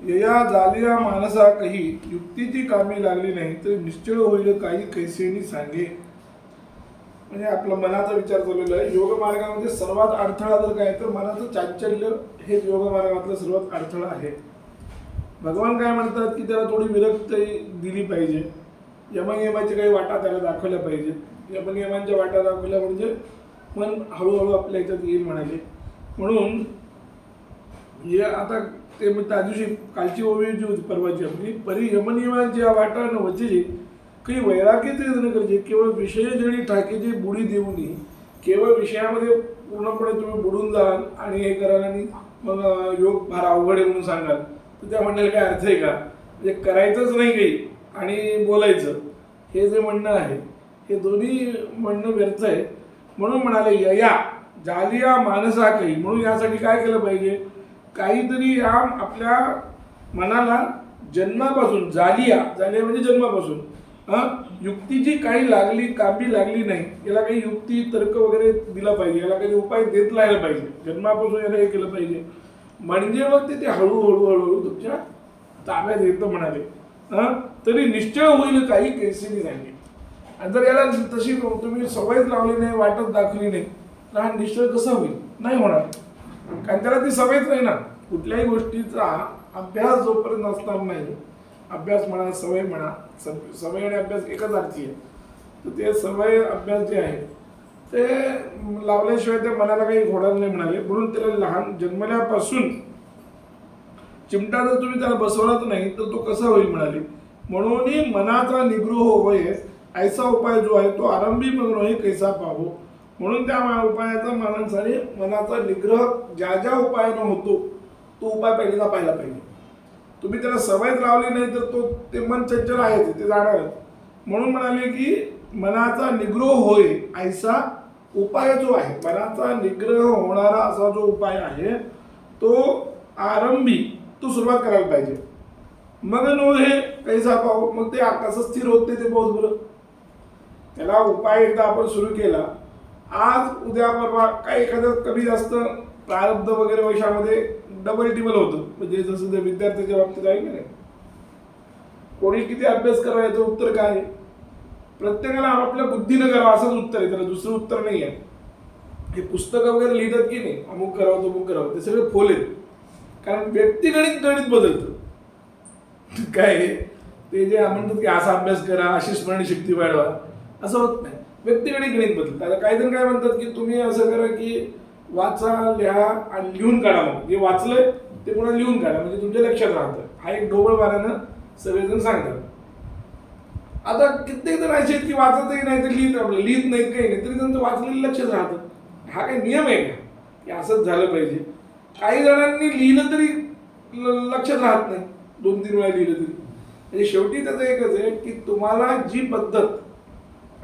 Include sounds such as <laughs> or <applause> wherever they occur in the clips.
यया जालिया माणसा काही युक्तीची कामी लागली नाही तर निश्चळ होईल काही कैसेनी सांगे. म्हणजे आपला मनाचा विचार चाललेला आहे. योग मार्गामध्ये सर्वात अडथळा जर काय तर मनाचं चांचल्य हे योग मार्गातलं सर्वात अडथळा आहे. भगवान काय म्हणतात की त्याला थोडी विरक्ती दिली पाहिजे. यमनियमाची काही वाटा त्याला दाखवल्या पाहिजे. यमनियमांच्या वाटा दाखवल्या म्हणजे मन हळूहळू आपल्या ह्याच्यात येईल म्हणाले म्हणून हे आता ते मग त्या दिवशी कालची ओवी जी होती परवाची आपली परी यमनियमांची ज्या वाटा न काही वैराग्य ते न करजे केवळ विषय जरी ठाकेची बुडी देऊन केवळ विषयामध्ये पूर्णपणे तुम्ही बुडून जाल आणि हे कराल आणि मग योग फार अवघड आहे म्हणून सांगाल. तर त्या म्हणण्याला काय अर्थ आहे का? म्हणजे करायचंच नाही काही आणि बोलायचं. हे जे म्हणणं आहे हे दोन्ही म्हणणं व्यर्थ आहे. म्हणून म्हणाले यया जालिया मानसा काही. म्हणून यासाठी काय केलं पाहिजे? काहीतरी या आपल्या मनाला जन्मापासून जालिया जालिया म्हणजे जन्मापासून हा युक्तीची काही लागली कामी लागली नाही याला काही युक्ती तर्क वगैरे दिला पाहिजे याला काही उपाय देत राहायला पाहिजे जन्मापासून याला हे केलं पाहिजे. म्हणजे मग ते ते हळूहळू हळूहळू तुमच्या ताब्यात येतं म्हणाले. हां तरी निश्चय होईल काही कैसेनी नाही आणि जर याला तशी तुम्ही सवयच लावली नाही वाटत दाखवली नाही तर हा निश्चय कसा होईल? नाही होणार. कारण त्याला ती सवयच नाही ना. कुठल्याही गोष्टीचा अभ्यास जोपर्यंत असणार नाही अभ्यास म्हणा सवय म्हणा सवय आणि अभ्यास एकच अर्थी आहे. तर ते सवय अभ्यास जे आहे ते लावल्याशिवाय त्या मनाला काही घोडा नाही म्हणाले. म्हणून त्याला लहान जन्मल्यापासून चिमटा जर तुम्ही त्याला बसवलाच नाही तर तो कसा होईल म्हणाले. म्हणून मनाचा निग्रह होय ऐसा उपाय जो आहे तो आरंभी मग हे कैसा पाहो. म्हणून त्या मा- उपायाचा माणसाने मनाचा निग्रह ज्या ज्या उपायानं होतो तो उपाय पहिल्यांदा पाहिला पाहिजे. तुम्ही त्याला सवयच लावली नाही तर तो ते मन चंचल आहे ते जाणार म्हणून म्हणाले की मनाचा निग्रह होय ऐसा उपाय जो आहे मनाचा निग्रह होणारा असा जो उपाय आहे तो आरंभी तो सुरुवात करायला पाहिजे. मग नो हे कैसा पाहू मग ते कसं स्थिर होते ते बहुत बरं. त्याला उपाय एकदा आपण सुरू केला आज उद्या परवा काय एखादं कमी जास्त प्रारब्ध वगैरे वैशामध्ये डबल टिबल होतं. म्हणजे जसं ते विद्यार्थ्याच्या बाबतीत आहे की नाही? कोणी किती अभ्यास करावा याचं उत्तर काय आहे? प्रत्येकाला आपल्या बुद्धीनं करावं असंच उत्तर आहे त्याला दुसरं उत्तर नाही आहे. हे पुस्तकं वगैरे लिहितात की नाही? अमुक करावं तमुक करावं. ते सगळे फोल आहेत. कारण व्यक्तिगणित गणित बदलतं. काय आहे? ते जे म्हणतात की असा अभ्यास करा अशी स्मरणशक्ती वाढवा. असं होत नाही. व्यक्तिगणित गणित बदलतं आता काही जण काय म्हणतात की तुम्ही असं करा की वाचा लिहा आणि लिहून काढा मग. जे वाचलंय ते पुन्हा लिहून काढा. म्हणजे तुमच्या लक्षात राहतं. हा एक ढोबळ सगळेजण सांगतात. आता कित्येक जण असे आहेत की वाचतही नाही तर लिहित आपलं. लिहित नाहीत काही नाही. तरी त्यांचं वाचलेलं लक्षात राहतं. हा काही नियम आहे का? की असंच झालं पाहिजे. काही जणांनी लिहिलं तरी ल- लक्षात राहत नाही. दोन तीन वेळा लिहिलं तरी. म्हणजे शेवटी त्याचं एकच आहे की तुम्हाला जी पद्धत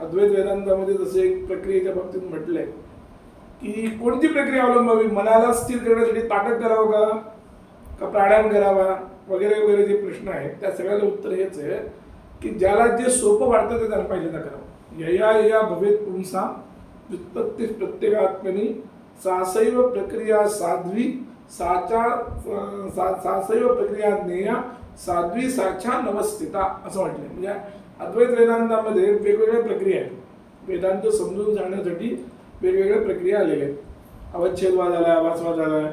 अद्वैत वेदांतामध्ये जसं एक प्रक्रियेच्या बाबतीत म्हटलंय की कोणती प्रक्रिया अवलंबावी? मनाला स्थिर करण्यासाठी ताटक करावं का का प्राणायाम करावा? वगैरे वगैरे जे प्रश्न आहेत त्या सगळ्याला उत्तर हेच आहे की ज्याला जे सोपं वाटतं ते त्याला पहिल्यांदा करावं. यया यया भवेत पुंसा व्युत्पत्ती प्रत्येकात्मनी सासैव प्रक्रिया साध्वी साचा सा सासैव प्रक्रिया ज्ञेया साध्वी साच्या नवस्थिता असं म्हटलंय. म्हणजे अद्वैत वेदांतामध्ये वेगवेगळ्या प्रक्रिया आहेत. वेदांत समजून सांगण्यासाठी वेगवेगळ्या प्रक्रिया आलेल्या आहेत. अवच्छेदवाद आला वासवाद आलाय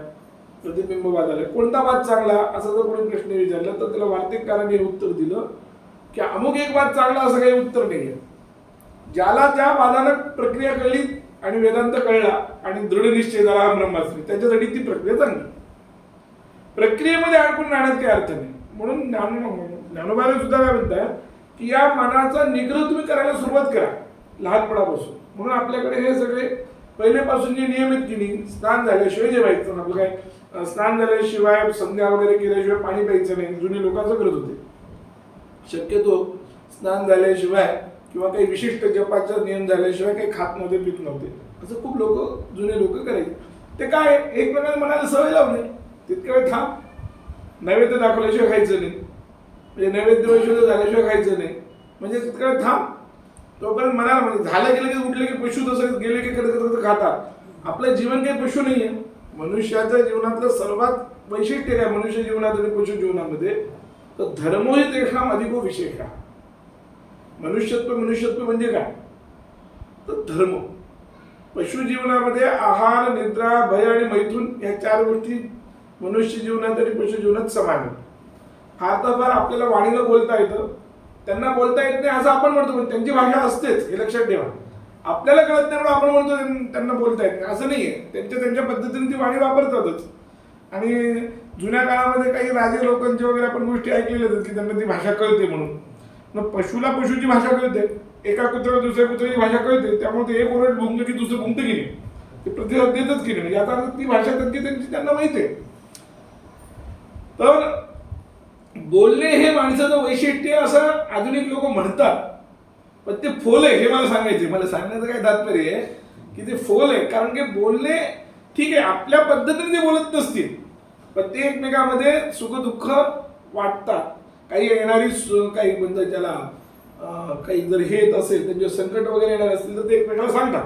प्रतिबिंबवाद आला कोणता वाद चांगला? असा जर कोणी प्रश्न विचारला तर त्याला वार्तिककाराने हे उत्तर दिलं की अमुक एक वाद चांगला असं काही उत्तर नाही आहे. ज्याला त्या वादानं प्रक्रिया कळली आणि वेदांत कळला आणि दृढ निश्चय झाला हा ब्रह्मास्त्री. त्याच्यासाठी ती प्रक्रिया चांगली. प्रक्रियेमध्ये अडकून राहण्यात काही अर्थ नाही. म्हणून ज्ञान ज्ञानोबाला सुद्धा काय म्हणतात? की या मनाचा निग्रह तुम्ही करायला सुरुवात करा लहानपणापासून. म्हणून आपल्याकडे हे सगळे पहिलेपासून जे नियमित आहेत स्नान झाल्याशिवाय जेवायचं व्हायचं आपलं काय स्नान झाल्याशिवाय संध्या वगैरे केल्याशिवाय पाणी प्यायचं नाही. जुने लोकांचं करत होते. शक्यतो स्नान झाल्याशिवाय किंवा काही विशिष्ट जपाचा नियम झाल्याशिवाय काही खात नव्हते पित नव्हते. असं खूप लोक जुने लोक करायचे. ते काय एक प्रकारे मनाला सवय लावणे तितक्या वेळ थांब. नैवेद्य दाखवल्याशिवाय खायचं नाही. म्हणजे नैवेद्य वैश्वद्य झाल्याशिवाय खायचं नाही. म्हणजे तिकडे थांब. तोपर्यंत म्हणाला म्हणजे झालं गेलं की उठलं की पशु तसं गेले की करत करत खातात. आपलं जीवन काही पशु नाही आहे मनुष्याच्या जीवनातलं सर्वात वैशिष्ट्य काय? मनुष्य जीवनात आणि पशु जीवनामध्ये तर धर्म ही तेषाम अधिको विशेष मनुष्यत्व मनुष्यत्व म्हणजे काय? तर धर्म. पशु जीवनामध्ये आहार निद्रा भय आणि मैथून या चार गोष्टी मनुष्य जीवनात आणि पशु जीवनात समान आहेत तर आपल्याला वाणीला बोलता येतं. त्यांना बोलता येत नाही असं आपण म्हणतो पण त्यांची भाषा असतेच हे लक्षात ठेवा. आपल्याला कळत नाही म्हणून आपण म्हणतो त्यांना बोलता येत नाही. असं नाहीये. त्यांच्या त्यांच्या पद्धतीने ती वाणी वापरतातच. आणि जुन्या काळामध्ये काही राजे लोकांच्या वगैरे आपण गोष्टी ऐकलेल्या आहेत की त्यांना ती भाषा कळते म्हणून. मग पशुला पशुची भाषा कळते. एका कुत्र्याला दुसऱ्या कुत्र्याची भाषा कळते. त्यामुळे ते एक ओरड भुंकलं की दुसरं भुंकतं की नाही ते प्रतिसाद देतच की नाही म्हणजे आता ती भाषा त्यांची त्यांची त्यांना माहिती आहे. तर बोलणे हे माणसाचं वैशिष्ट्य असं आधुनिक लोक म्हणतात. पण ते फोल आहे हे मला सांगायचे मला सांगण्याचं काय तात्पर्य आहे की ते फोल आहे. कारण की बोलणे ठीक आहे आपल्या पद्धतीने ते बोलत नसतील. पण ते एकमेकामध्ये सुख दुःख वाटतात. काही येणारी काही म्हणजे ज्याला काही जर हे येत असेल त्यांचे संकट वगैरे येणार असतील तर ते एकमेकाला सांगतात.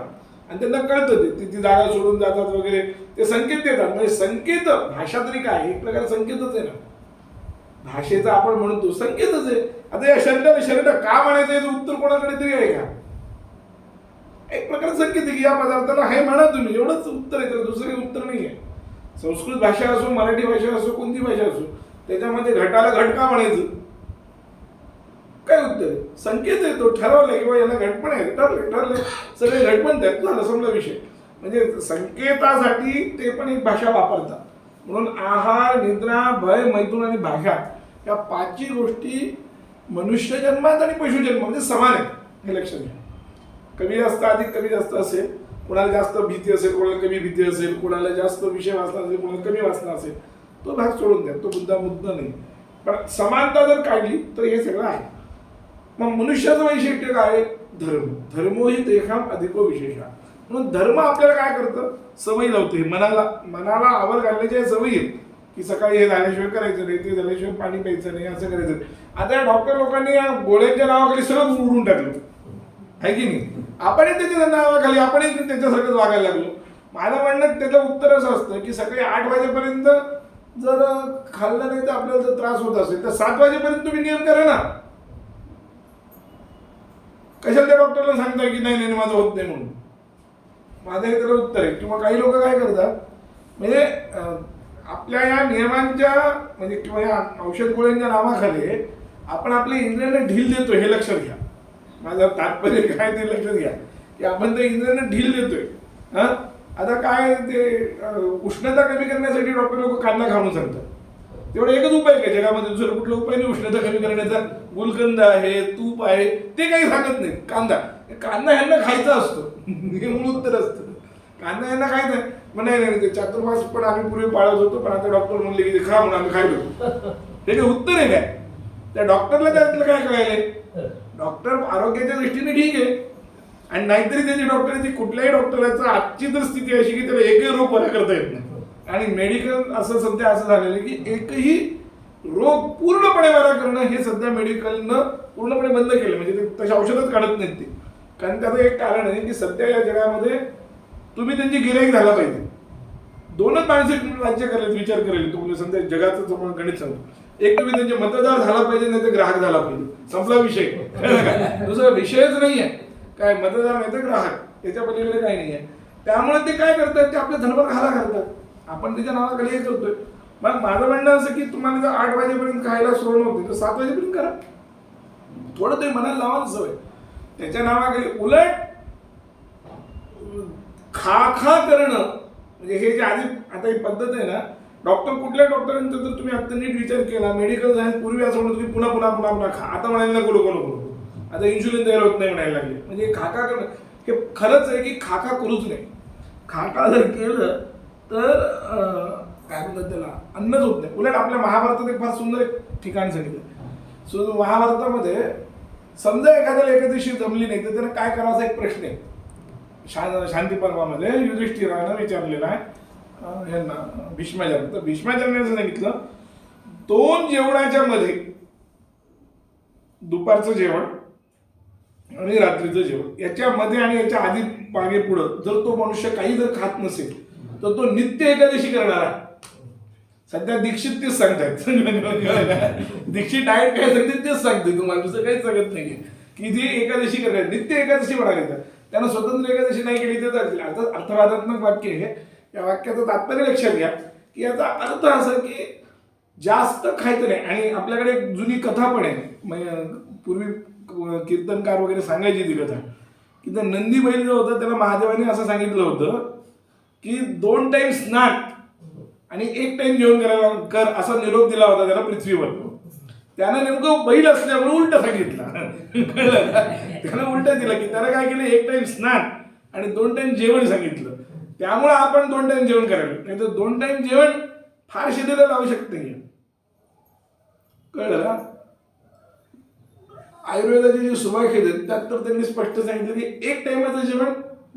आणि त्यांना कळतं ते. ती ती जागा सोडून जातात वगैरे. ते संकेत देतात. म्हणजे संकेत भाषा तरी काय? एक प्रकारे संकेतच आहे ना. भाषेचा आपण म्हणतो संकेतच आहे. आता या शर्टाला शरीर का म्हणायचं याचं उत्तर कोणाकडे तरी आहे का? एक प्रकारे संकेत आहे की या पदार्थाला हे म्हणा तुम्ही. एवढंच उत्तर आहे तर दुसरं उत्तर नाही आहे. संस्कृत भाषा असो मराठी भाषा असो कोणती भाषा असो त्याच्यामध्ये घटाला घट का म्हणायचं. काय उत्तर आहे? संकेत आहे तो ठरवलं किंवा याला घटपण आहे ठरले ठरले सगळे घटपण त्यात झालं समजा विषय. म्हणजे संकेतासाठी ते पण एक भाषा वापरतात. म्हणून आहार निद्रा भय मैथून आणि भाषा या पाचही गोष्टी मनुष्य जन्मात आणि पशुजन्म म्हणजे समान आहेत हे लक्षात घ्या. कमी जास्त अधिक कमी जास्त असेल कोणाला जास्त भीती असेल कोणाला कमी भीती असेल कोणाला जास्त विषय वाचला असेल कोणाला कमी वाचला असेल तो भाग सोडून द्या तो मुद्दा मुद्दा नाही. पण समानता जर काढली तर हे सगळं आहे. मग मनुष्याचं वैशिष्ट्य काय? आहे? धर्म. धर्मो ही देखाम अधिको विशेषा. म्हणून धर्म आपल्याला काय करतं? सवयी लावते. मनाला मनाला आवर घालण्याच्या सवयी. आहेत की सकाळी हे झाल्याशिवाय करायचं नाही ते झाल्याशिवाय पाणी प्यायचं नाही असं करायचं. आता या डॉक्टर लोकांनी या गोळ्यांच्या नावाखाली सगळं उडून टाकलं. आहे की नाही? आपणही त्याच्या नावाखाली आपणही त्याच्यासारखंच वागायला लागलो. माझं म्हणणं त्याचं उत्तर असं असतं की सकाळी आठ वाजेपर्यंत जर खाल्लं नाही तर आपल्याला जर त्रास होत असेल तर सात वाजेपर्यंत तुम्ही नियम करा ना. कशाला त्या डॉक्टरला सांगताय की नाही नाही माझं होत नाही म्हणून? माझं हे त्याला उत्तर आहे. किंवा काही लोक काय करतात म्हणजे आपल्या या नियमांच्या म्हणजे किंवा या औषध गोळ्यांच्या नावाखाली आपण आपल्या इंद्रियांना ढील देतो हे लक्षात घ्या. माझं तात्पर्य काय ते लक्षात घ्या. की आपण त्या इंद्रियांना ढील देतोय. हा? आता काय ते उष्णता कमी करण्यासाठी डॉक्टर लोक कांदा खाऊन सांगतात. तेवढा एकच उपाय काय जगामध्ये दुसरा कुठला उपाय नाही? उष्णता कमी करण्याचा. गुलकंद आहे तूप आहे ते काही सांगत नाही. कांदा. कांदा ह्यांना खायचा असतो. हे मूळ उत्तर असतं. कांदा यांना खायचं आहे. मग नाही नाही ते चातुर्मास पण आम्ही पूर्वी पाळत होतो पण आता डॉक्टर म्हणले की ते खा म्हणून आम्ही खायलो. हे उत्तर आहे काय? त्या डॉक्टरला त्यातलं काय कळायलंय? डॉक्टर आरोग्याच्या दृष्टीने ठीक आहे. आणि नाहीतरी त्याची डॉक्टरची कुठल्याही डॉक्टरचा आजची तर स्थिती अशी की त्याला एकही रोग बरा करता येत नाही. आणि मेडिकल असं सध्या असं झालेलं की एकही रोग पूर्णपणे बरा करणं हे सध्या मेडिकलनं पूर्णपणे बंद केलं. म्हणजे ते तशी औषधच काढत नाहीत ते. कारण त्याचं एक कारण आहे की सध्या या जगामध्ये तुम्ही त्यांची गिराईक झाला पाहिजे. दोनच माणसे राज्य करेल विचार करेल. तुम्ही सध्या जगाचं तुम्हाला गणित सांगतो. एक तुम्ही त्यांचे मतदार झाला पाहिजे नाही तर ग्राहक झाला पाहिजे. संपला विषय. दुसरा विषयच नाही आहे. काय मतदार नाही तर ग्राहक. याच्या पलीकडे काही नाही आहे. त्यामुळे ते काय करतात? ते आपल्या धर्मात घाला घालतात आपण त्याच्या नावाखाली हे करतोय. मग माझं म्हणणं असं की तुम्हाला जर आठ वाजेपर्यंत खायला सोडून होते तर सात वाजेपर्यंत करा. थोडं ते मनाला लावायला सवय. त्याच्या नावाखाली उलट खा खा करणं. म्हणजे हे जे आधी आता ही पद्धत आहे ना डॉक्टर कुठल्या डॉक्टरांचा जर तुम्ही आता नीट विचार केला मेडिकल सायन्स पूर्वी असं म्हणत तुम्ही पुन्हा पुन्हा पुन्हा पुन्हा खा. आता म्हणायला नको नको नको आता इन्शुलिन तयार होत नाही म्हणायला लागले. म्हणजे खाका करणं. हे खरंच आहे की खाका करूच नाही. खाका जर केलं तर काय म्हणतात त्याला? अन्नच होत नाही. उलट आपल्या महाभारतात एक फार सुंदर एक ठिकाण सांगितलं. सो महाभारतामध्ये समजा एखाद्याला एकादशी जमली नाही तर त्यानं काय करायचा एक प्रश्न आहे. शा शांती पर्वामध्ये युधिष्ठिरानं विचारलेला आहे. ह्यांना भीष्माचार्य. तर भीष्माचार्याने सांगितलं दोन जेवणाच्या मध्ये दुपारचं जेवण आणि रात्रीचं जेवण याच्यामध्ये आणि याच्या आधी मागे पुढं जर तो मनुष्य काही जर खात नसेल तर तो नित्य एकादशी करणार आहे. सध्या दीक्षित तेच सांगतात दीक्षित डाएट काय सांगते तेच सांगते तुम्हाला दुसरं काहीच सांगत नाही की जे एकादशी करणार नित्य एकादशी म्हणाले तर. त्यांना स्वतंत्र एकादशी नाही केली तर चालतील. आता अर्थवादात्मक वाक्य आहे या वाक्याचं तात्पर्य लक्षात घ्या. की याचा अर्थ असा की जास्त खायचं नाही. आणि आपल्याकडे एक जुनी कथा पण आहे. म्हणजे पूर्वी कीर्तनकार वगैरे सांगायची ती कथा. की तर नंदी बैल जो होता त्याला महादेवाने असं सांगितलं होतं की दोन टाइम स्नान. आणि एक टाइम जेवण करायला कर असा निरोप दिला होता त्याला पृथ्वीवर. त्यानं नेमकं बैल असल्यामुळे उलट सांगितलं. कळलं त्यानं उलट दिलं की त्यानं काय केलं? एक टाइम स्नान आणि दोन टाइम जेवण सांगितलं. त्यामुळे आपण दोन टाइम जेवण करायला. नाही तर दोन टाइम जेवण फार शिदीला लावू शकत नाही कळलं? का आयुर्वेदाचे जे सुभाष आहेत त्यात तर त्यांनी स्पष्ट सांगितलं की एक टायमाचं जेवण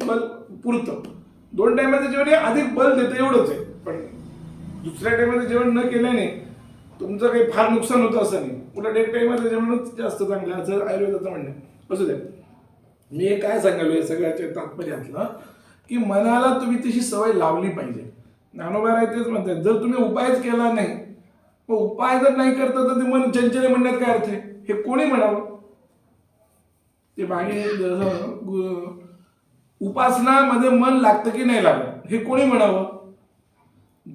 बल पुरतं. दोन टायमाचं जेवण हे अधिक बल देतं एवढंच आहे. पण दुसऱ्या टाइमाचं जेवण न केल्याने तुमचं काही फार नुकसान होतं असं नाही. उलट एक टाईममध्ये जेवणच जास्त चांगलं असं आयुर्वेदाचं म्हणणं असू द्या मी हे काय सांगालो या सगळ्याच्या तात्पर्यातलं की मनाला तुम्ही तशी सवय लावली पाहिजे. ज्ञानोबा राय तेच म्हणतात जर तुम्ही उपायच केला नाही मग उपाय जर नाही करता तर ते मन चंचले म्हणण्यात काय अर्थ आहे? हे कोणी म्हणावं? ते मागे उपासनामध्ये मन लागतं की नाही लागत? हे कोणी म्हणावं?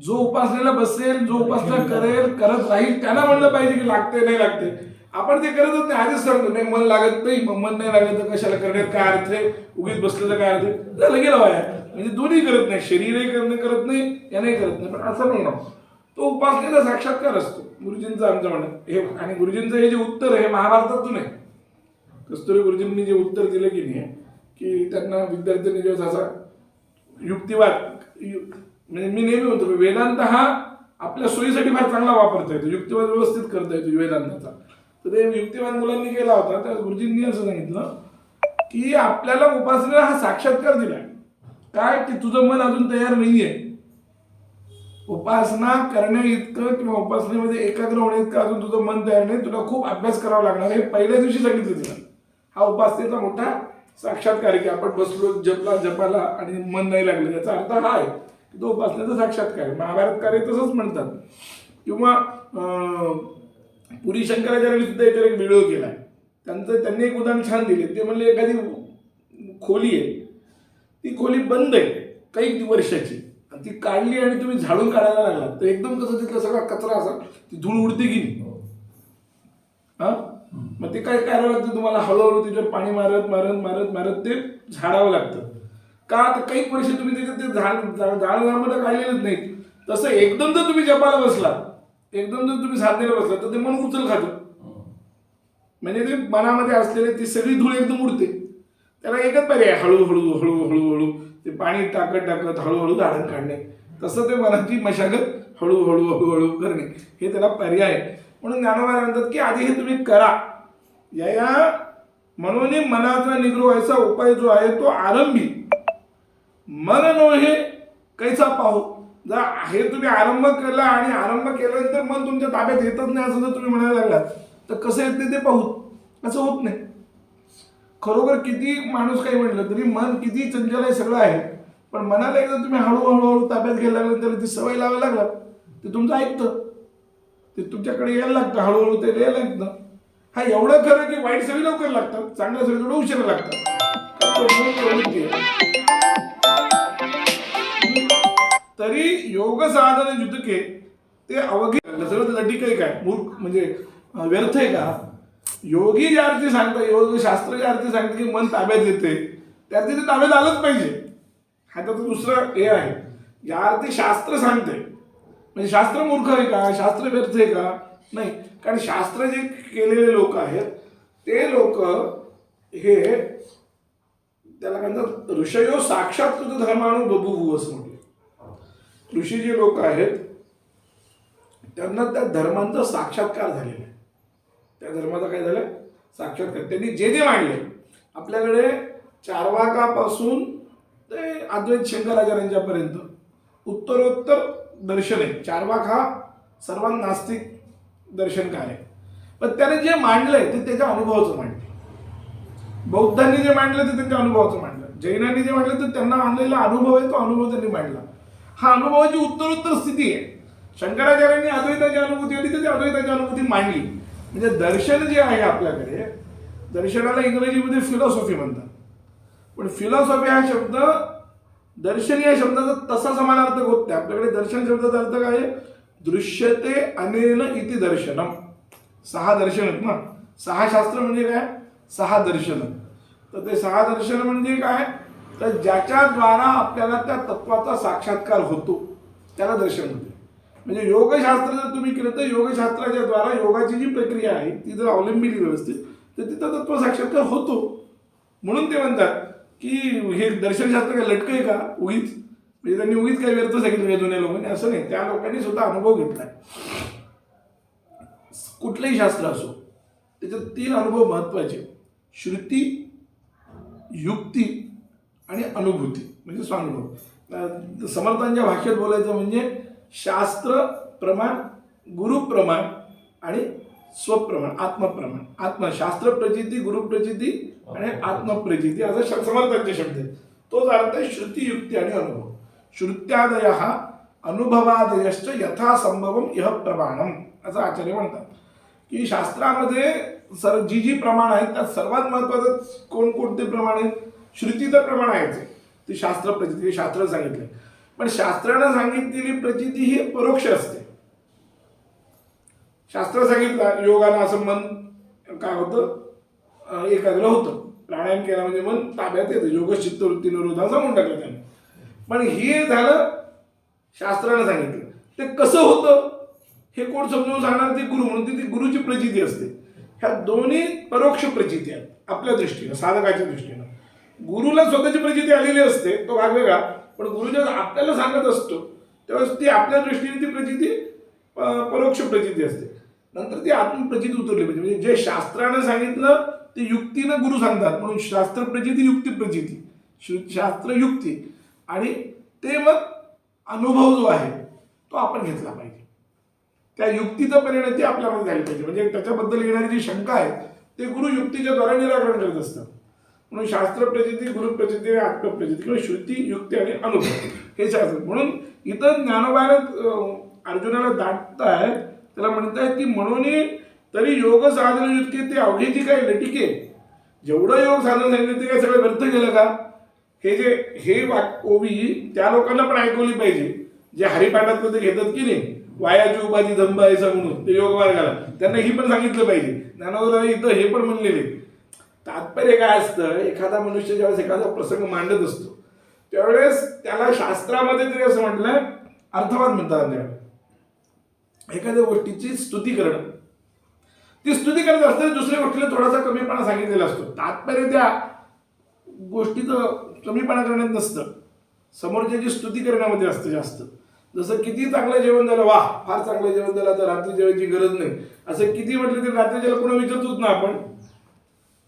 जो उपासनेला बसेल जो उपासना करेल करत राहील त्यांना म्हणलं पाहिजे की लागते नाही लागते. आपण ते करतच नाही. आधीच सांगतो नाही मन लागत नाही. मग मन नाही लागत तर कशाला करण्यात काय अर्थ आहे? उगीच बसलेलं काय अर्थ आहे? झालं गेलं वाया म्हणजे दोन्ही करत नाही. शरीरही करणं करत नाही याने करत नाही. पण असं म्हणणं तो उपासनेचा साक्षात्कार असतो. गुरुजींचं आमचं म्हणणं. हे आणि गुरुजींचं हे जे उत्तर आहे महाभारतातून आहे. कस्तुरी गुरुजींनी जे उत्तर दिलं की नाही की त्यांना विद्यार्थ्यांनी जेव्हा असा युक्तिवाद म्हणजे मी नेहमी म्हणतो वेदांत हा आपल्या सोयीसाठी फार चांगला वापरता येतो युक्तिवाद व्यवस्थित करता येतो वेदांताचा. तर ते युक्तिवाद मुलांनी केला होता त्या गुरुजींनी असं सांगितलं की आपल्याला उपासनेला हा साक्षात्कार दिला काय? की तुझं मन अजून तयार नाहीये. उपासना करण्या इतकं किंवा उपासनेमध्ये एकाग्र होण्या इतकं अजून तुझं मन तयार नाही तुला खूप अभ्यास करावा लागणार. हे पहिल्या दिवशी सांगितलं तिला. हा उपासनेचा मोठा साक्षात्कार की आपण बसलो जपला जपाला आणि मन नाही लागलं. याचा अर्थ हा आहे. तो उपासनेचा साक्षात्कार. आहे महाभारत कार्य तसंच म्हणतात. किंवा अं, पुरी शंकराचार्यांनी सुद्धा याच्यावर एक व्हिडिओ केला त्यांचं त्यांनी एक उदाहरण छान दिले. ते म्हणले एखादी खोली आहे. ती खोली बंद आहे. काही वर्षाची. आणि ती काढली आणि तुम्ही झाडून काढायला लागला तर एकदम कसं तिथला सगळा कचरा असा ती धूळ उडते की नाही? हा. मग ते काय करावं लागतं? तुम्हाला हळूहळू त्याच्यावर पाणी मारत मारत मारत मारत ते झाडावं लागतं. का तर काही पैसे तुम्ही त्याच्यात ते झाड झाड झाडामध्ये काढलेलंच नाही तसं एकदम जर तुम्ही जपाला बसला एकदम जर तुम्ही साधनेला बसला तर ते मन उचल खातं. म्हणजे ते मनामध्ये असलेले ती सगळी धूळ एकदम उडते. त्याला एकच पर्याय हळूहळू हळू हळूहळू ते पाणी टाकत टाकत हळूहळू झाडण काढणे. तसं ते मनाची मशागत हळूहळू हळूहळू करणे. हे त्याला पर्याय आहे. म्हणून ज्ञानोबा म्हणतात की आधी हे तुम्ही करा. या या. म्हणून मनाचा निग्रह व्हायचा उपाय जो आहे तो आरंभी. मन नोहे कैसा पाहू? जर हे तुम्ही आरंभ केला आणि आरंभ केल्यानंतर मन तुमच्या ताब्यात येतच नाही असं जर तुम्ही म्हणायला लागलात तर कसं येते ते पाहू. असं होत नाही. खरोखर किती माणूस काही म्हटलं तरी मन किती चंचल आहे सगळं आहे. पण मनाला एकदा तुम्ही हळूहळू ताब्यात घ्यायला लागल्यानंतर ती सवय लावायला लागला ते तुमचं ऐकतं. ते तुमच्याकडे यायला लागतं हळूहळू ते यायला लागतं. हा एवढं खरं की वाईट सवयी लवकर लागतात चांगल्या सवयी थोडं उशिरा लागतात. तरी योग साधन जुतके ते अवघे सगळं लटिक आहे. काय मूर्ख म्हणजे व्यर्थ आहे का योगी ज्या अर्थी सांगता योग शास्त्र ज्या अर्थी सांगते की मन ताब्यात येते त्या ते ताब्यात आलंच पाहिजे. हा त्याचं दुसरं हे आहे. या अर्थी शास्त्र सांगते म्हणजे शास्त्र मूर्ख आहे का? शास्त्र व्यर्थ आहे का? नाही. कारण शास्त्र जे केलेले लोक आहेत ते लोक हे त्याला म्हणतात ऋषयो साक्षात तुझं धर्माणू असं म्हटलं. ऋषी जे लोक आहेत त्यांना त्या धर्मांचा साक्षात्कार झालेला आहे. त्या धर्माचा काय झालं? साक्षात्कार. त्यांनी जे जे मांडले आपल्याकडे चारवाकापासून ते अद्वैत शंकराचार्यांच्यापर्यंत उत्तरोत्तर दर्शन आहे. चारवाक हा सर्वात नास्तिक दर्शनकार आहे. पण त्याने जे मांडलंय ते त्याच्या अनुभवाचं मांडलं. बौद्धांनी जे मांडलं ते त्यांच्या अनुभवाचं मांडलं. जैनांनी जे मांडलं ते त्यांना आणलेला अनुभव आहे तो अनुभव त्यांनी मांडला. हा अनुभवाची उत्तरोत्तर स्थिती आहे. शंकराचार्यांनी अद्वैताची अनुभूती आली तर ती अद्वैताची अनुभूती मांडली. म्हणजे दर्शन जे आहे आपल्याकडे दर्शनाला इंग्रजीमध्ये फिलॉसॉफी म्हणतात. पण फिलॉसॉफी हा शब्द दर्शन या शब्दाचा तसा समान अर्थ होत नाही. आपल्याकडे दर्शन शब्दाचा अर्थ काय आहे? दृश्यते अनेन इति दर्शनम. सहा दर्शन आहेत ना? सहा शास्त्र म्हणजे काय? सहा दर्शन. तर ते सहा दर्शन म्हणजे काय? तर ज्याच्याद्वारा आपल्याला त्या तत्वाचा साक्षात्कार होतो त्याला दर्शन होते. म्हणजे योगशास्त्र जर तुम्ही केलं तर योगशास्त्राच्या द्वारा योगाची जी प्रक्रिया आहे ती जर अवलंबिली व्यवस्थित तर तिथं तत्व साक्षात्कार होतो. म्हणून ते म्हणतात की हे दर्शनशास्त्र काय लटकं आहे का? उगीच. म्हणजे त्यांनी उगीच काही व्यर्थ सांगितलं का जुन्या लोकांनी असं नाही. त्या लोकांनी स्वतः अनुभव घेतला कुठलंही शास्त्र असो त्याच्यात तीन अनुभव महत्त्वाचे श्रुती युक्ती आणि अनुभूती म्हणजे स्वानुभव. समर्थांच्या भाषेत बोलायचं म्हणजे शास्त्र प्रमाण गुरुप्रमाण आणि स्वप्रमाण आत्मप्रमाण. आत्मशास्त्र प्रचिती गुरुप्रचिती आणि आत्मप्रचिती असा श- समर्थांचे शब्द आहेत. तोच अर्थ आहे श्रुतीयुक्ती आणि अनुभव. श्रुत्यादय अनुभवादयश्च यथासंभवम इह प्रमाणम असं आचार्य म्हणतात. की शास्त्रामध्ये सर जी जी प्रमाण आहेत त्यात सर्वात महत्वाचं कोणकोणते प्रमाण आहेत? श्रुतीचं प्रमाण आहेच आहे. ते. शास्त्र प्रचिती शास्त्र सांगितलंय. पण शास्त्रानं सांगितलेली प्रचिती ही परोक्ष असते. शास्त्र सांगितलं योगानं असं मन काय होतं? एकाग्र होतं. प्राणायाम केला म्हणजे मन ताब्यात येतं. योग चित्तवृत्ती निरोधा सांगून टाकलं त्याने. पण हे झालं शास्त्रानं सांगितलं. ते कसं होतं? हे कोण समजून सांगणार? ते गुरु. म्हणून ती ती गुरुची प्रचिती असते. ह्या दोन्ही परोक्ष प्रचिती आहेत आपल्या दृष्टीनं साधकाच्या दृष्टीनं. गुरुला स्वतःची प्रचिती आलेली असते तो भाग वेगळा पण गुरु जेव्हा आपल्याला सांगत असतो. तेव्हा ती आपल्या दृष्टीने ती प्रचिती परोक्ष प्रचिती असते. नंतर ती आत्मप्रचिती उतरली पाहिजे. म्हणजे जे शास्त्रानं सांगितलं ते युक्तीनं गुरु सांगतात. म्हणून शास्त्र प्रचिती युक्ती प्रचिती. शास्त्र युक्ती. आणि ते मग अनुभव जो आहे तो आपण घेतला पाहिजे. त्या युक्तीचा परिणाम ती आपल्यामध्ये झाली पाहिजे. म्हणजे त्याच्याबद्दल येणारी जी शंका आहे ते गुरु युक्तीच्या द्वारे निराकरण करत असतात. म्हणून शास्त्र प्रचिती गुरुप्रचिती आणि आत्मप्रचिती किंवा श्रुती युक्ती आणि अनुभव हे शास्त्र. म्हणून इथं ज्ञानोबाने अर्जुनाला दाटताय त्याला म्हणतायत की म्हणून तरी योग साधन युक्ती ते अवघेची काय लटिके. जेवढं योग साधन सांगितलं ते काय सगळं व्यर्थ गेलं का? हे जे हे वाक ओवी त्या लोकांना पण ऐकवली पाहिजे. जे हरिपाठातलं ते घेतात की नाही वायाची उपाधी धंब आहे म्हणून. ते योग मार्गाला त्यांना ही पण सांगितलं पाहिजे. ज्ञानोबा इथं हे पण म्हणलेले. तात्पर्य काय असतं? एखादा मनुष्य ज्यावेळेस एखादा प्रसंग मांडत असतो त्यावेळेस त्याला शास्त्रामध्ये तरी असं म्हटलंय अर्थवाद म्हणतात त्यावेळेस एखाद्या गोष्टीची स्तुती करणं. ती स्तुती करत असताना दुसऱ्या गोष्टीला थोडासा कमीपणा सांगितलेला असतो. तात्पर्य त्या गोष्टीचं कमीपणा करण्यात नसतं. समोरच्याची स्तुती करण्यामध्ये असतं जास्त. जसं किती चांगलं जेवण झालं वा फार चांगलं जेवण झालं तर रात्री जेवायची गरज नाही. असं किती म्हटलं तरी रात्रीच्याला कोणी विचारतोच ना आपण.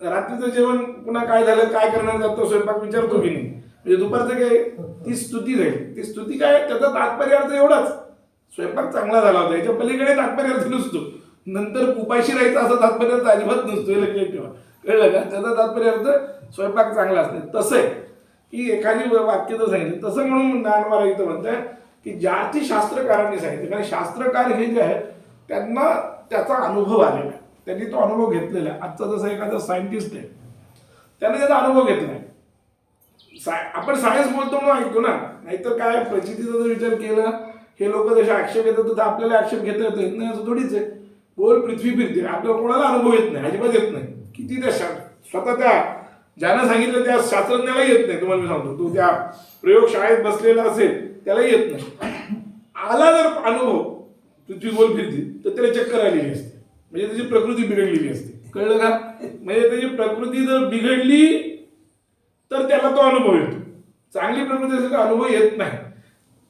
रात्रीचं जेवण पुन्हा काय झालं काय करणार जातो स्वयंपाक विचारतो की नाही. म्हणजे दुपारचं काय ती स्तुती राहील ती स्तुती काय त्याचा तात्पर्य अर्थ एवढाच. स्वयंपाक चांगला झाला होता. याच्या पलीकडे तात्पर्य अर्थ नसतो. नंतर उपाशी राहायचा असा तात्पर्य अर्थ अजिबात नसतो हे लक्षात ठेवा. कळलं का? त्याचा तात्पर्य अर्थ स्वयंपाक चांगला असणे तसं आहे की एखादी वाक्य जर सांगितलं. तसं म्हणून ज्ञानवाला इथं म्हणताय की ज्याची शास्त्रकारांनी सांगितलं. कारण शास्त्रकार हे जे आहेत त्यांना त्याचा अनुभव आलेला आहे. त्यांनी तो अनुभव घेतलेला आहे. आजचा जसं एखादा सायंटिस्ट आहे त्याने त्याचा अनुभव घेतला आहे साय आपण सायन्स बोलतो म्हणून ऐकतो ना. नाहीतर काय प्रचितीचा जर विचार केला हे लोक जसे आक्षेप येतात तर आपल्याला आक्षेप घेता येतो येत नाही असं थोडीच आहे. गोल पृथ्वी फिरते. आपल्याला कोणाला अनुभव येत नाही? अजिबात येत नाही. किती त्या शा स्वतः त्या ज्यानं सांगितलं त्या शास्त्रज्ञाला येत नाही. तुम्हाला मी सांगतो तो त्या प्रयोगशाळेत बसलेला असेल त्याला येत नाही. आला जर अनुभव पृथ्वी गोल फिरती तर त्याला चक्कर आलेली असते. म्हणजे त्याची प्रकृती बिघडलेली असते. कळलं का? म्हणजे त्याची प्रकृती जर बिघडली तर त्याला तो अनुभव येतो. चांगली प्रकृती असेल तर अनुभव येत नाही.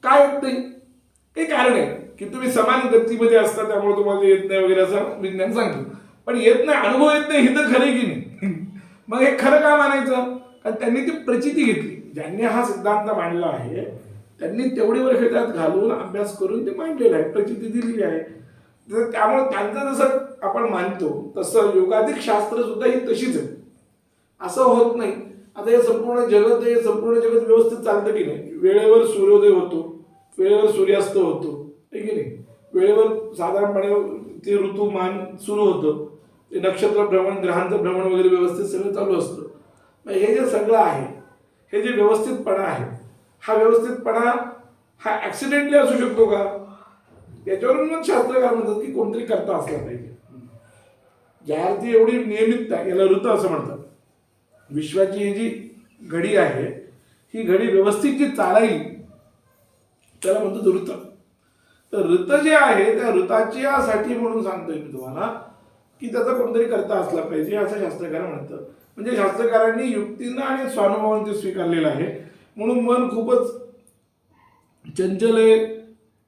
काय येत नाही? काही कारण आहे की तुम्ही समान गतीमध्ये असता त्यामुळे तुम्हाला येत नाही वगैरे असं विज्ञान सांगतो. पण येत नाही अनुभव येत नाही हे तर खरं की नाही? <laughs> मग हे खरं का मानायचं? कारण त्यांनी ती प्रचिती घेतली. ज्यांनी हा सिद्धांत मांडला आहे त्यांनी तेवढी वर्ष त्यात घालून अभ्यास करून ते मांडलेलं आहे प्रचिती दिलेली आहे. तर त्यामुळे त्यांचं जसं आपण मानतो तसं योगाधिक शास्त्र सुद्धा ही तशीच आहे. असं होत नाही. आता हे संपूर्ण जगत हे संपूर्ण जगत व्यवस्थित चालतं की नाही? वेळेवर सूर्योदय होतो वेळेवर सूर्यास्त होतो आहे की नाही? वेळेवर साधारणपणे ते ऋतुमान सुरू होतं. ते नक्षत्र भ्रमण ग्रहांचं भ्रमण वगैरे व्यवस्थित सगळं चालू असतं. मग हे जे सगळं आहे हे जे व्यवस्थितपणा आहे हा व्यवस्थितपणा हा ॲक्सिडेंटली असू शकतो का? याच्यावरून मग शास्त्रकार म्हणतात की कोणतरी करता असला पाहिजे. ज्या एवढी नियमितता याला ऋतू असं म्हणतात. विश्वाची ही जी घडी आहे ही घडी व्यवस्थित जी चालाईल त्याला म्हणतो ऋत. तर ऋत जे आहे त्या ऋताच्यासाठी म्हणून सांगतोय मी तुम्हाला की त्याचा कोणतरी करता असला पाहिजे असं शास्त्रकार म्हणतं म्हणजे शास्त्रकारांनी युक्तीनं आणि स्वानुभवानं ते स्वीकारलेलं आहे. म्हणून मन खूपच चंचल आहे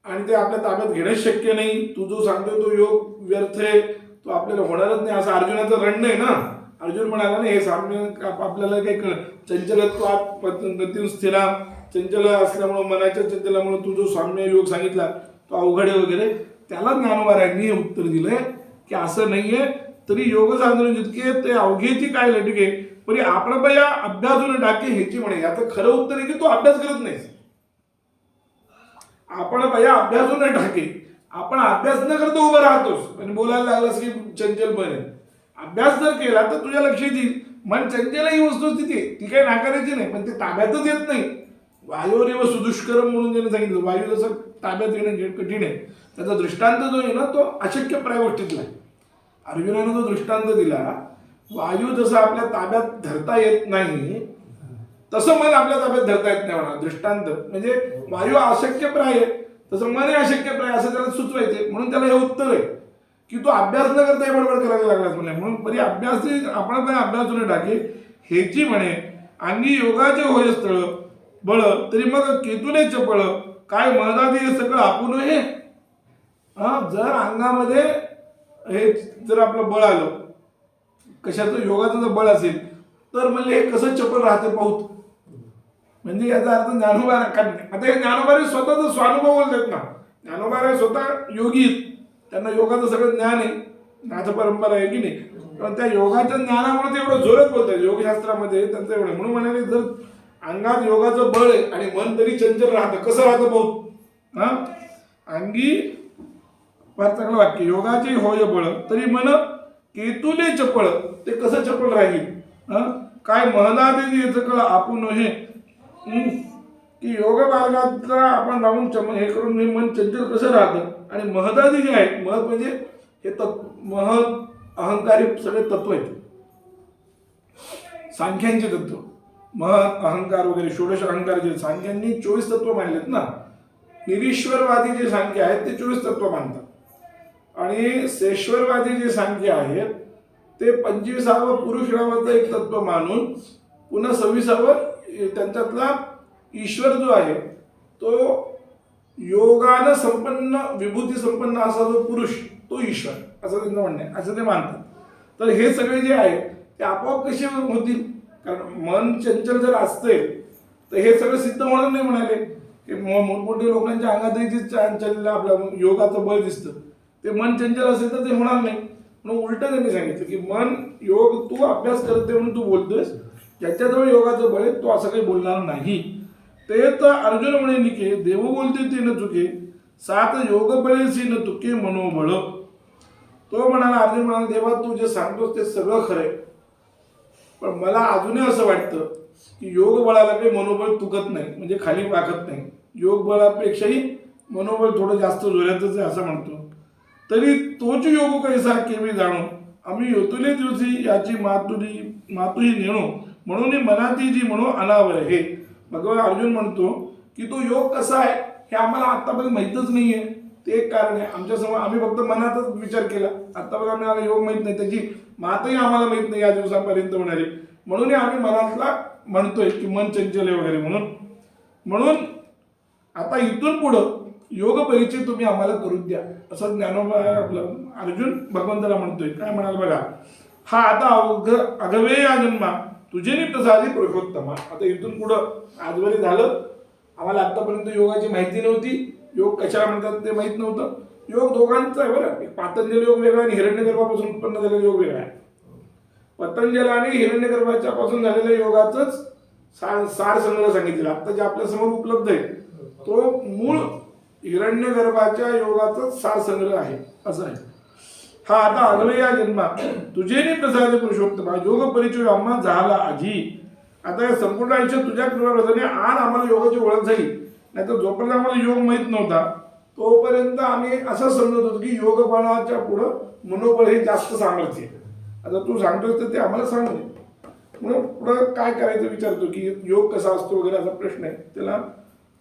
आणि ते आपल्या ताब्यात घेणंच शक्य नाही. तू जो सांगतोय तो योग व्यर्थ आहे. तो आपल्याला होणारच नाही. असं अर्जुनाचं रणणं आहे ना. अर्जुन म्हणाला ना हे साम्य आपल्याला काही कळ चंचलत्वात स्थिरा. चंचल असल्यामुळं मनाच्या चंचलामुळे तू जो साम्य योग सांगितला तो अवघड आहे वगैरे. त्याला ज्ञानोबारायांनी हे उत्तर दिलंय की असं नाहीये. तरी योग साधन जितके ते अवघेची काय लटके पण आपण बया अभ्यासून टाके ह्याची म्हणे. याचं खरं उत्तर आहे की तू अभ्यास करत नाहीस. आपण पाहिजे अभ्यासून ठाके आपण अभ्यास न करता उभं राहतोस. आणि बोलायला लागलास की चंचल मन अभ्यास जर केला तर तुझ्या लक्षात येईल. मन चंचल ही वस्तू तिथे ती काही नाकारायची नाही पण ते ताब्यातच येत नाही. वायूवर व सुदुष्करम म्हणून ज्याने सांगितलं वायू जसं ताब्यात येणं कठीण आहे त्याचा दृष्टांत जो आहे ना तो अशक्य गोष्टीतला आहे. अर्जुनानं जो दृष्टांत दिला वायू जसं आपल्या ताब्यात धरता येत नाही तसं मन आपल्या ताब्यात धरता येत नाही म्हणा. दृष्टांत. म्हणजे वायू अशक्यप्राय आहे. तसं मन हे अशक्यप्राय असं त्याला सुचवायचे म्हणून त्याला हे उत्तर आहे. की तू अभ्यास न करता हे बडबड करायला लागलास म्हणे. म्हणून परी अभ्यास आपण पण अभ्यास न टाके. हेची म्हणे अंगी योगाचे होय स्थळ बळ तरी मग केतुले चपळ काय महदादी हे सगळं आपण हे हा जर अंगामध्ये हे जर आपलं बळ आलं कशाचं? योगाचं जर बळ असेल तर म्हणजे हे कसं चपल राहते पाहूत म्हणजे याचा अर्थ ज्ञानोबा आता हे ज्ञानोबारे स्वतःच स्वानुभव बोलतात ना. ज्ञानोबारे स्वतः योगी आहेत. त्यांना योगाचं सगळं ज्ञान आहे. नाथ परंपरा आहे की नाही? पण त्या योगाच्या ज्ञानामुळे ते एवढं जोरात बोलतात. योगशास्त्रामध्ये त्यांचं एवढं. म्हणून म्हणाले जर अंगात योगाचं बळ आहे आणि मन तरी चंचल राहतं कसं राहतं बहुत हा? अंगी फार चांगलं वाक्य. योगाचे होय बळ तरी मन केतुले चपळ. ते कसं चपळ राहील? हं? काय महदादी कळ आपण हे की योग मार्गातला आपण राहून चम हे करून हे मन चंचल कसं राहतं? आणि महदादी जे आहेत महत म्हणजे हे तत् महत अहंकारी सगळे तत्व आहेत. सांख्यांचे तत्व. महत अहंकार वगैरे षोडश अहंकार जे सांख्यांनी चोवीस तत्व मानलेत ना. निरीश्वरवादी जे सांख्य आहेत ते चोवीस तत्व मानतात आणि सेश्वरवादी जे सांख्य आहेत ते पंचवीसावं पुरुष नावाचं एक तत्व मानून पुन्हा सव्वीसावं त्यांच्यातला ईश्वर जो आहे तो योगानं संपन्न विभूती संपन्न असा जो पुरुष तो ईश्वर असं त्यांचं म्हणणं आहे असं ते मानतात. तर हे सगळे जे आहे ते आपोआप कसे होतील? कारण मन चंचल जर असते तर हे सगळं सिद्ध होणार नाही म्हणाले. की म- मोठमोठ्या लोकांच्या अंगातही जे चांचल्य आपल्या योगाचं बळ दिसतं ते मन चंचल असेल तर ते होणार नाही. म्हणून उलट त्यांनी सांगितलं की मन योग तू अभ्यास करते म्हणून तू बोलतोयस. ज्याच्याजवळ योगाचं बळ आहे तो असं काही बोलणार नाही. ते तर अर्जुन म्हणे निके देव बोलते ते न चुके सात योग बळेसी न तुके मनोबळ. तो म्हणाला अर्जुन म्हणाला देवा तू जे सांगतोस ते सगळं खरं आहे. पण मला अजूनही असं वाटतं की योग बळाला काही मनोबळ तुकत नाही म्हणजे खाली वाकत नाही. योग बळापेक्षाही मनोबळ थोडं जास्त जोरातच आहे असं म्हणतो. तरी तोच योग कैसा केवी जाणो. आम्ही योतुले दिवशी याची मातुरी मातुही नेणो. म्हणून मनाती जी म्हणू अनावर हे भगवान अर्जुन म्हणतो की तो योग कसा आहे हे आम्हाला आतापर्यंत माहीतच नाही आहे ते एक कारण आहे. आमच्यासमोर आम्ही फक्त मनातच विचार केला. आतापर्यंत आम्हाला योग माहीत नाही. त्याची मातही आम्हाला माहीत नाही या दिवसापर्यंत म्हणाले म्हणून आम्ही मनातला म्हणतोय की मन चंचल आहे वगैरे म्हणून. म्हणून आता इथून पुढं योग परिचय तुम्ही आम्हाला करून द्या. असं ज्ञानोबा आपलं अर्जुन भगवंताला म्हणतोय. काय म्हणाल बघा? हा आता अवघ अगवे या जन्मा. तुझे नि प्रसादी पुरुषोत्तमा. आता इथून पुढं आजवरी झालं. आम्हाला आतापर्यंत योगाची माहिती नव्हती. योग कशाला म्हणतात ते माहीत नव्हतं. योग दोघांचा आहे बरं. एक पातंजल योग वेगळा आणि हिरण्यगर्भापासून उत्पन्न झालेला योग वेगळा आहे. पतंजल आणि हिरण्यगर्भाच्या पासून झालेल्या योगाचंच सार सार संग्रह सांगितलेला. आता जे आपल्यासमोर उपलब्ध आहे तो मूळ हिरण्यगर्भाच्या योगाचा सार संग्रह आहे असं आहे. हा आता आगळे या जन्मात तुझे प्रसाद पुरुषोत्तमा. योग परिचय आम्हा झाला आजी आता या संपूर्ण आयुष्य तुझ्या कृपाप्रसाने आज आम्हाला योगाची ओळख झाली. नाही तर जोपर्यंत आम्हाला योग माहीत नव्हता तोपर्यंत आम्ही असं समजत होतो की योगबळाच्या पुढं मनोबळ हे जास्त सामर्थ्य आहे. आता तू सांगतोस तर ते आम्हाला सांग म्हणून पुढं काय करायचं विचारतो की योग कसा असतो वगैरे असा प्रश्न आहे. त्याला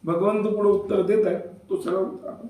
भगवंत पुढे उत्तर देत आहे तो सरळ आपण